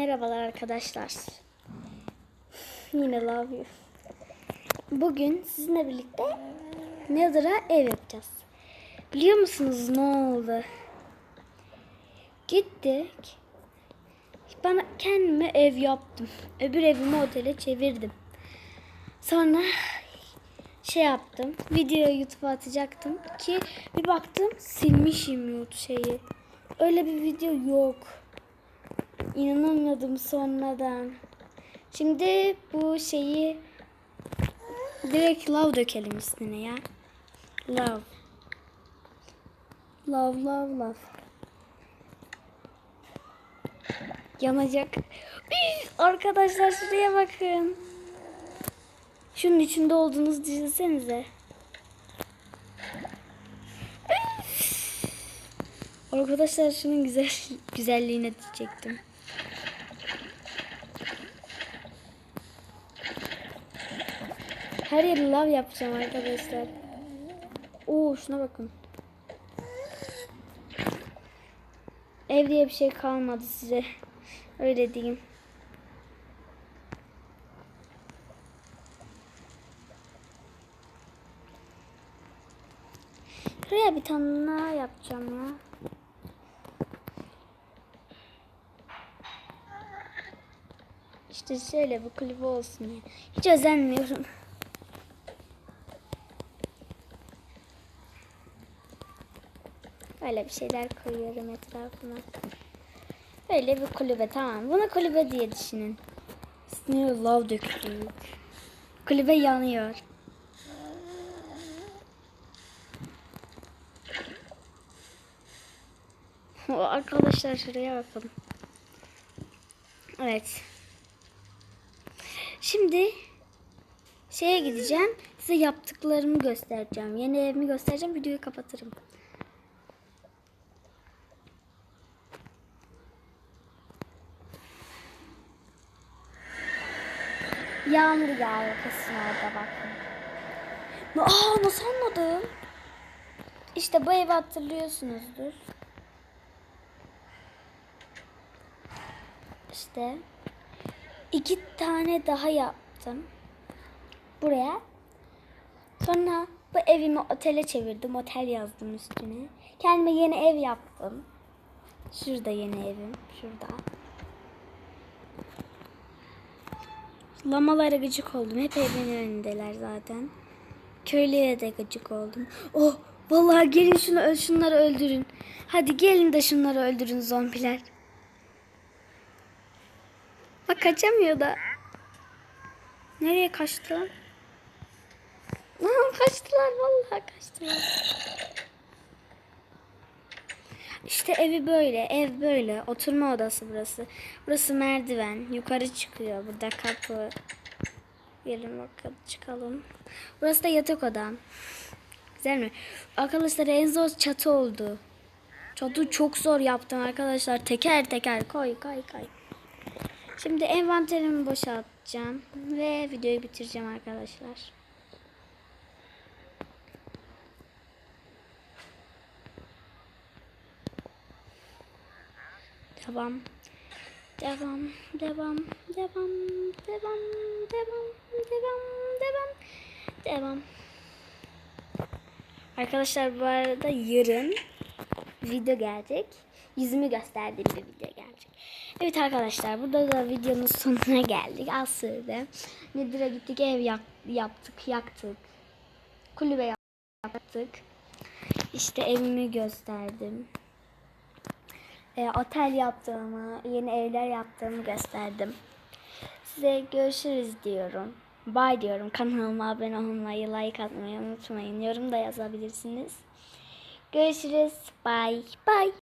Merhabalar arkadaşlar. Yine love you. Bugün sizinle birlikte Nether'a ev yapacağız. Biliyor musunuz ne oldu? Gittik. Ben kendime ev yaptım. Öbür evimi otele çevirdim. Sonra şey yaptım. Videoyu YouTube'a atacaktım ki bir baktım silmişim YouTube şeyi. Öyle bir video yok. İnanamadım sonradan. Şimdi bu şeyi direkt love dökelim üstüne ya. Love. Love love love. Yanacak. Arkadaşlar şuraya bakın. Şunun içinde olduğunuzu düşünsenize. Arkadaşlar şunun güzel güzelliğine diyecektim. Her yeri lav yapacağım arkadaşlar. Oo şuna bakın. Ev diye bir şey kalmadı size. Öyle diyeyim. Şuraya bir tane yapacağım ya. İşte şöyle bu kulübe olsun ya. Hiç özenmiyorum. Böyle bir şeyler koyuyorum etrafına. Böyle bir kulübe tamam. Buna kulübe diye düşünün. Üstüne lav döktük. Kulübe yanıyor. Arkadaşlar şuraya bakın. Evet. Şimdi şeye gideceğim. Size yaptıklarımı göstereceğim. Yeni evimi göstereceğim. Videoyu kapatırım. Yağmur yağıyor kesin orada bakın. Aa nasıl anladım? İşte bu evi hatırlıyorsunuzdur. İşte iki tane daha yaptım. Buraya. Sonra bu evimi otele çevirdim. Otel yazdım üstüne. Kendime yeni ev yaptım. Şurada yeni evim. Şurada. Lamalara gıcık oldum. Hep evimin önündeler zaten. Köylüye de gıcık oldum. Oh vallahi gelin şunu şunları öldürün. Hadi gelin de şunları öldürün zombiler. Bak kaçamıyor da. Nereye kaçtı lan? Aa, kaçtılar vallahi kaçtılar. İşte evi böyle, ev böyle. Oturma odası burası. Burası merdiven. Yukarı çıkıyor. Burada kapı. Gelin bakalım çıkalım. Burası da yatak odam. Güzel mi? Arkadaşlar en zor çatı oldu. Çatı çok zor yaptım arkadaşlar. Teker teker koy koy koy. Şimdi envanterimi boşaltacağım ve videoyu bitireceğim arkadaşlar. Devam. Devam, devam, devam, devam, devam, devam, devam, devam. Arkadaşlar bu arada yarın video gelecek. Yüzümü gösterdiğim bir video gelecek. Evet arkadaşlar burada da videonun sonuna geldik. Sürede. Nedir'e gittik ev yak- yaptık, yaktık. Kulübe yaptık. İşte evimi gösterdim. E, otel yaptığımı, yeni evler yaptığımı gösterdim. Size görüşürüz diyorum. Bye diyorum. Kanalıma abone olmayı, like atmayı unutmayın. Yorum da yazabilirsiniz. Görüşürüz. Bye. Bye.